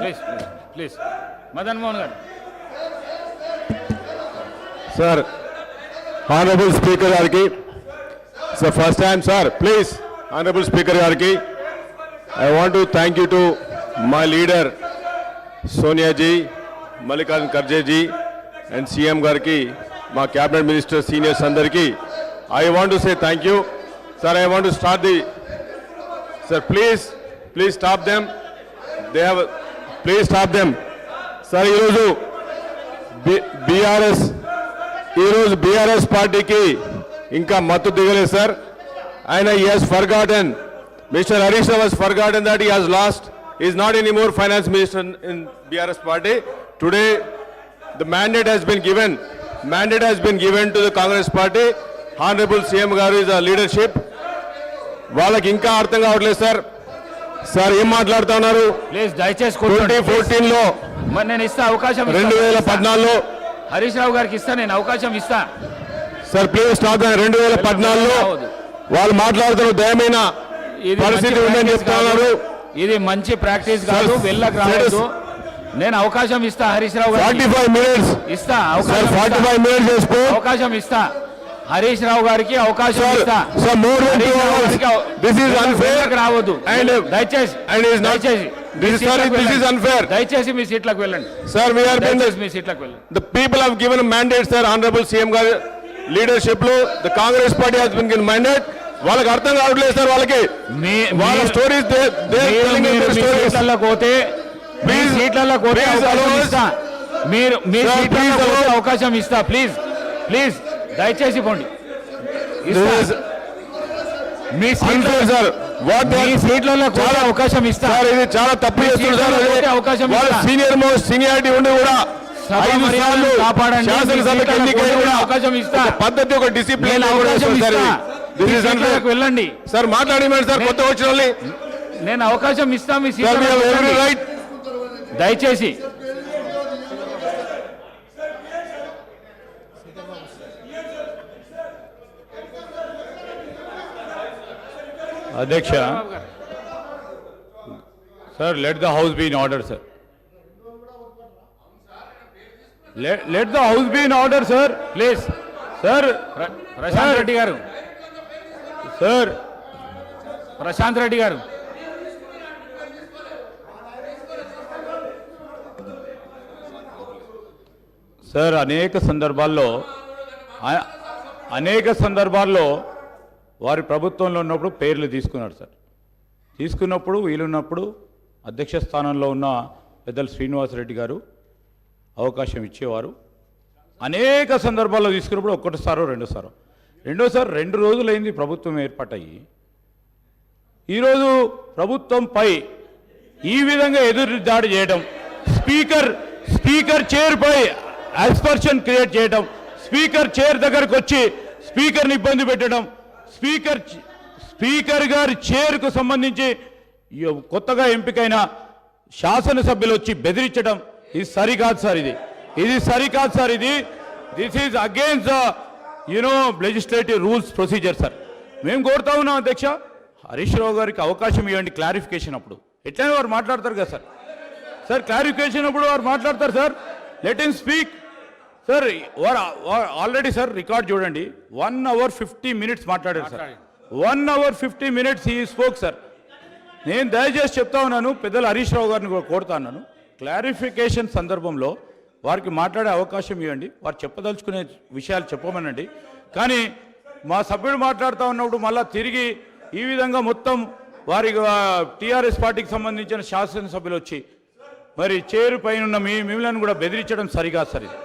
Please please please Madan Mohan గారు Sir, Honorable Speaker Garki, it's the first time, sir, please, Honorable Speaker Garki, I want to thank you to my leader, Sonia ji, Mallikarjun Kharge ji, and CM Garki, my cabinet minister, seniors అందరికి I want to say thank you. Sir, I want to start the, sir, please, please stop them. They have, please stop them sir ఈరోజు BRS ఈరోజు BRS పార్టీకి ఇంకా మత్తు దిగలేదు sir ఆయన ఈ has forgotten Mister Harish Rao has forgotten that he has lost is not any more finance minister in BRS party today the mandate has been given mandate has been given to the Congress party honourable CM గారు is a leadership వాళ్ళకి ఇంకా అర్థం కావట్లేదు sir sir ఏం మాట్లాడుతా ఉన్నారు? Please దయచేసి twenty కూర్చోండి ఫోర్టీన్లో మరి నేను ఇస్తా అవకాశం. రెండు వేల పద్నాలుగులో హరీష్ రావు గారికి ఇస్తా నేను అవకాశం ఇస్తా. సార్ ప్లీజ్ స్టాప్ రెండు వేల పద్నాలుగులో వాళ్ళు మాట్లాడుతున్న దయమైన పరిస్థితి ఉందని ప్రాక్టీస్ చెప్తా కాదు. ఉన్నారు ఇది మంచి ప్రాక్టీస్ కాదు వెళ్ళకు రావద్దు. నేను అవకాశం ఇస్తా Harish Rao forty five minutes. ఇస్తా అవకాశం ఫార్టీ. ఫైవ్ మినిట్స్ అవకాశం ఇస్తా. హరీష్ రావు గారికి అవకాశం ఇస్తా. రావద్దు. అండ్ దయచేసి దయచేసి దిస్ సార్ సీట్లకు దిస్ ఈజ్ వెళ్ళండి. అన్ఫేర్ దయచేసి మీ సీట్లకు వెళ్ళండి. సార్ వీఆర్ మీ సీట్లకు వెళ్ళండి. The people have given mandate sir honourable CM గారి లీడర్షిప్లో. The Congress party has been given mandate వాళ్ళకి అర్థం కావట్లేదు సార్ వాళ్ళకి. వాళ్ళ స్టోరీస్ సీట్లలో పోతే మీ సీట్లలో పోతే please అవకాశం. ఇస్తా. మీరు మీ సీట్లలో అవకాశం ఇస్తా ప్లీజ్ ప్లీజ్ దయచేసి పోండి. మీ సీట్ల సార్ మీ సీట్లలో చాలా- అవకాశం ఇస్తా. సార్ ఇది చాలా తప్పు చేస్తున్నారు సార్ అవకాశం. సీనియర్ మోస్ట్ సీనియారిటీ ఉండి కూడా పద్ధతి ఒక డిసిప్లిన్ వెళ్ళండి. సార్ మాట్లాడమని సార్ కొత్త వచ్చిన నేను అవకాశం ఇస్తా మీ సార్ సీట్లలో ఎవరీ వెళ్ళండి. రైట్ దయచేసి అధ్యక్ష. Sir let the house be in order sir let the house be in order sir please sir ప్ర- ప్రశాంత్ రెడ్డి గారు. సార్ ప్రశాంత్ రెడ్డి గారు. సార్ అనేక సందర్భాల్లో అనేక సందర్భాల్లో వారి ప్రభుత్వంలో ఉన్నప్పుడు పేర్లు తీసుకున్నారు సార్. తీసుకున్నప్పుడు వీలున్నప్పుడు అధ్యక్ష స్థానంలో ఉన్న పెద్దలు శ్రీనివాసరెడ్డి గారు అవకాశం ఇచ్చేవారు. అనేక సందర్భాల్లో తీసుకున్నప్పుడు ఒక్కటిసారో రెండోసారో రెండోసారి రెండు రోజులైంది ప్రభుత్వం ఏర్పాటయ్యి. ఈరోజు ప్రభుత్వంపై ఈ విధంగా ఎదురు దాడి చేయడం స్పీకర్ స్పీకర్ చైర్పై అస్పర్షన్ క్రియేట్ చేయడం స్పీకర్ చైర్ దగ్గరకు వచ్చి స్పీకర్ని ఇబ్బంది పెట్టడం స్పీకర్ స్పీకర్ గారి చైర్కు సంబంధించి కొత్తగా ఎంపికైన శాసనసభ్యులు వచ్చి బెదిరించడం ఇది సరికాదు సార్ ఇది. ఇది సరికాదు సార్ ఇది. This is against the you know legislative rules procedure sir మేము కోరుతా ఉన్నాం అధ్యక్ష. హరీష్ రావు గారికి అవకాశం ఇవ్వండి క్లారిఫికేషన్ అప్పుడు. ఎట్లయినా వారు మాట్లాడతారు కదా సార్ సార్ క్లారిఫికేషన్ అప్పుడు వారు మాట్లాడతారు sir let him speak sir already sir record చూడండి. వన్ అవర్ ఫిఫ్టీ మినిట్స్ మాట్లాడారు sir one hour fifty minutes he spoke sir నేను దయచేసి చెప్తా ఉన్నాను పెద్దలు హరీష్ రావు గారిని కూడా కోరుతా ఉన్నాను. క్లారిఫికేషన్ సందర్భంలో వారికి మాట్లాడే అవకాశం ఇవ్వండి. వారు చెప్పదలుచుకునే విషయాలు చెప్పమనండి. కానీ మా సభ్యుడు మాట్లాడుతూ ఉన్నప్పుడు మళ్ళా తిరిగి ఈ విధంగా మొత్తం వారి టీఆర్ఎస్ పార్టీకి సంబంధించిన శాసనసభ్యులు వచ్చి మరి చేరు పైన ఉన్న మీ మిమ్మల్ని కూడా బెదిరించడం సరిగా సార్ ఇది.